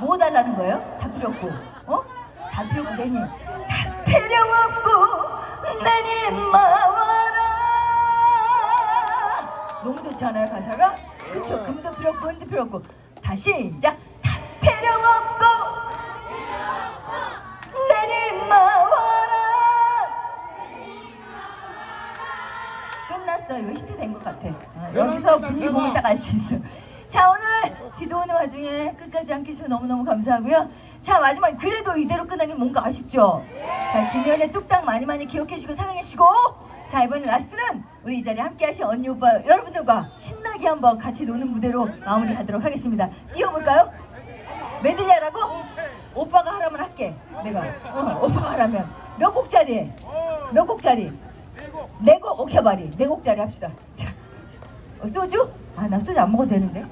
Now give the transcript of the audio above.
뭐 달라는 거예요? 다 필요 없고. 어? 다 필요 없고 내님 다 필요 없고 내님 마와라. 너무 좋지 않아요 가사가? 그쵸? 금도 필요 없고 은도 필요 없고. 다시 시작. 다 필요 없고 내님 마와라. 끝났어 이거 히트 된 것 같아. 어, 여기서 분위기 보면 딱 알 수 있어 자 오늘 비도 오는 와중에 끝까지 함께 해주셔서 너무너무 감사하고요 자 마지막 그래도 이대로 끝나긴 뭔가 아쉽죠 자 김연의 뚝딱 많이 많이 기억해주고 사랑해주시고 자 이번에 라스트는 우리 이 자리에 함께 하신 언니 오빠 여러분들과 신나게 한번 같이 노는 무대로 마무리하도록 하겠습니다 뛰어볼까요? 메들리 하라고? 오빠가 하라면 할게 내가 어, 오빠가 하라면 몇 곡짜리 해? 몇 곡짜리? 네곡 오케이 말이 네 곡짜리 합시다 자 어, 소주? 아 나 소주 안 먹어도 되는데